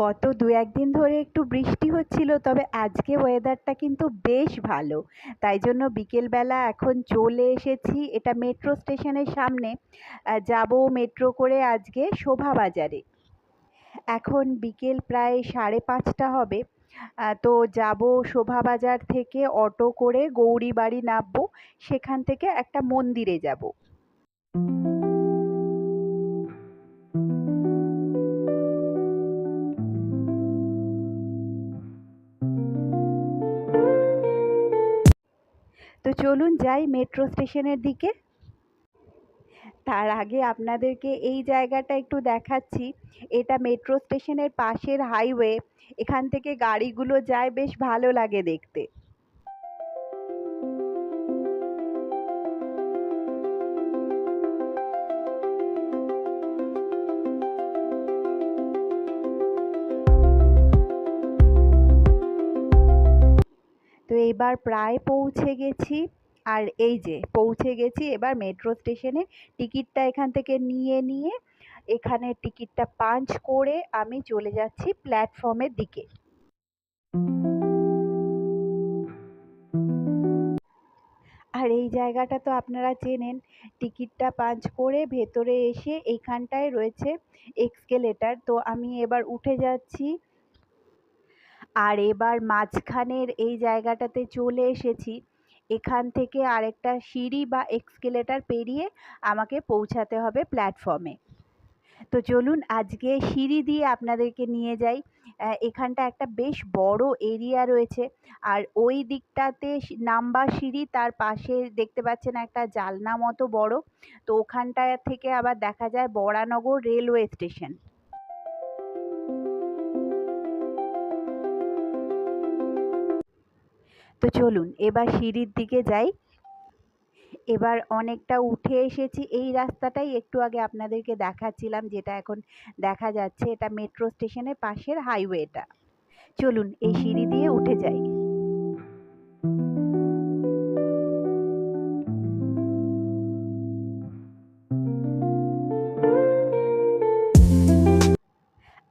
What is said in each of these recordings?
গত দু একদিন ধরে একটু বৃষ্টি হচ্ছিল, তবে আজকে ওয়েদারটা কিন্তু বেশ ভালো। তাই জন্য বিকেলবেলা এখন চলে এসেছি এটা মেট্রো স্টেশনের সামনে। যাব মেট্রো করে আজকে শোভাবাজারে। এখন বিকেল প্রায় সাড়ে পাঁচটা হবে। তো যাব শোভাবাজার থেকে অটো করে গৌরীবাড়ি নামবো। সেখান থেকে একটা মন্দিরে যাব। তো চলুন যাই মেট্রো স্টেশনের দিকে। তার আগে আপনাদেরকে এই জায়গাটা একটু দেখাচ্ছি। এটা মেট্রো স্টেশনের পাশের হাইওয়ে এখান থেকে গাড়িগুলো যায়, বেশ ভালো লাগে দেখতে। এবার প্রায় পৌঁছে গেছি। আর এই যে, পৌঁছে গেছি, এবার মেট্রো স্টেশনে। টিকিটটা এখান থেকে নিয়ে নিয়ে এখানে টিকিটটা পাঞ্চ করে আমি চলে যাচ্ছি প্ল্যাটফর্মের দিকে। আর এই জায়গাটা তো আপনারা চেনেন, টিকিটটা পাঞ্চ করে ভেতরে এসে এইখানটায় রয়েছে এক্সকেলেটার। তো আমি এবার উঠে যাচ্ছি। আর এবার মাঝখানের এই জায়গাটাতে চলে এসেছি। এখান থেকে আরেকটা সিঁড়ি বা এক্সকেলেটার পেরিয়ে আমাকে পৌঁছাতে হবে প্ল্যাটফর্মে। তো চলুন আজকে সিঁড়ি দিয়ে আপনাদেরকে নিয়ে যাই। এখানটা একটা বেশ বড় এরিয়া রয়েছে। আর ওই দিকটাতে নাম্বার সিঁড়ি, তার পাশে দেখতে পাচ্ছেন একটা জালনা মতো বড়। তো ওখানটা থেকে আবার দেখা যায় বরানগর রেলওয়ে স্টেশন। তো চলুন, এবার সিঁড়ির দিকে যাই। এবার অনেকটা উঠে এসেছি। এই রাস্তাটাই একটু আগে আপনাদেরকে দেখাচ্ছিলাম, যেটা এখন দেখা যাচ্ছে। এটা মেট্রো স্টেশনের পাশের হাইওয়েটা। চলুন, এই সিঁড়ি দিয়ে উঠে যাই।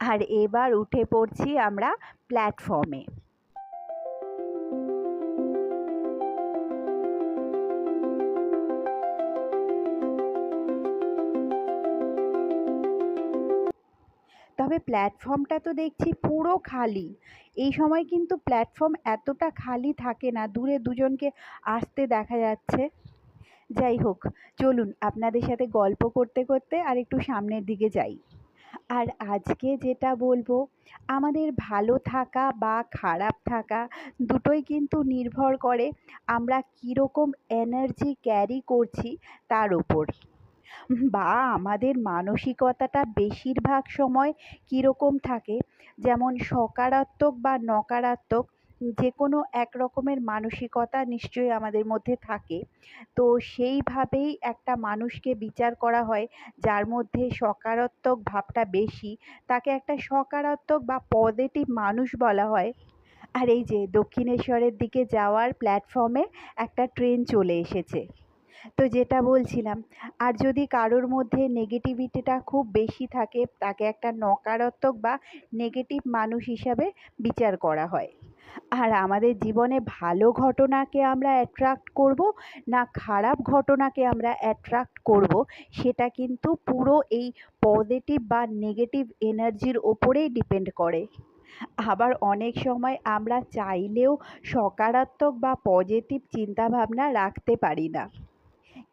আর এবার উঠে পড়ছি আমরা প্ল্যাটফর্মে। তবে প্ল্যাটফর্মটা তো দেখছি পুরো খালি। এই সময় কিন্তু প্ল্যাটফর্ম এতটা খালি থাকে না, দূরে দুজনকে আসতে দেখা যাচ্ছে। যাই হোক, চলুন আপনাদের সাথে গল্প করতে করতে আর একটু সামনের দিকে যাই। আর আজকে যেটা বলব, আমাদের ভালো থাকা বা খারাপ থাকা দুটোই কিন্তু নির্ভর করে আমরা কীরকম এনার্জি ক্যারি করছি তার ওপর বা আমাদের মানসিকতাটা বেশিরভাগ সময় কীরকম থাকে? যেমন সকারাত্মক বা নকারাত্মক যে কোনো এক রকমের মানসিকতা নিশ্চয়ই আমাদের মধ্যে থাকে। তো সেইভাবেই একটা মানুষকে বিচার করা হয়, যার মধ্যে সকারাত্মক ভাবটা বেশি, তাকে একটা সকারাত্মক বা পজিটিভ মানুষ বলা হয়। আর এই যে দক্ষিণেশ্বরের দিকে যাওয়ার প্ল্যাটফর্মে একটা ট্রেন চলে এসেছে। তো যেটা বলছিলাম, আর যদি কারোর মধ্যে নেগেটিভিটিটা খুব বেশি থাকে, তাকে একটা নকারাত্মক বা নেগেটিভ মানুষ হিসাবে বিচার করা হয়। আর আমাদের জীবনে ভালো ঘটনাকে আমরা অ্যাট্রাক্ট করব, না খারাপ ঘটনাকে আমরা অ্যাট্রাক্ট করব, সেটা কিন্তু পুরো এই পজিটিভ বা নেগেটিভ এনার্জির ওপরেই ডিপেন্ড করে। আবার অনেক সময় আমরা চাইলেও সকারাত্মক বা পজিটিভ চিন্তাভাবনা রাখতে পারি না।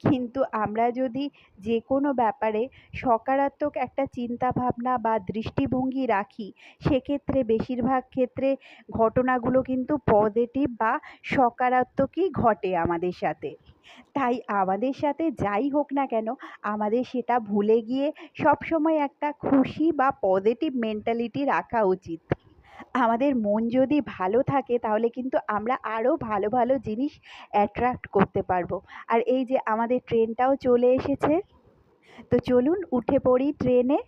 কিন্তু আমরা যদি যে কোনো ব্যাপারে সকারাত্মক একটা চিন্তাভাবনা বা দৃষ্টিভঙ্গি রাখি, সেক্ষেত্রে বেশিরভাগ ক্ষেত্রে ঘটনাগুলো কিন্তু পজিটিভ বা সকারাত্মকই ঘটে আমাদের সাথে। তাই আমাদের সাথে যাই হোক না কেন, আমাদের সেটা ভুলে গিয়ে সবসময় একটা খুশি বা পজিটিভ মেন্টালিটি রাখা উচিত। আমাদের মন যদি ভালো থাকে তাহলে কিন্তু আমরা আরও ভালো ভালো জিনিস অ্যাট্রাক্ট করতে পারব। আর এই যে আমাদের ট্রেনটাও চলে এসেছে। তো চলুন উঠে পড়ি ট্রেনে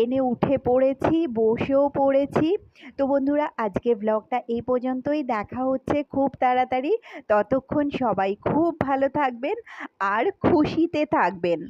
ট্রেনে উঠে পড়েছি, বসেও পড়েছি। তো বন্ধুরা, আজকের ব্লগটা এই পর্যন্তই। দেখা হচ্ছে খুব তাড়াতাড়ি। ততক্ষণ সবাই খুব ভালো থাকবেন আর খুশিতে থাকবেন।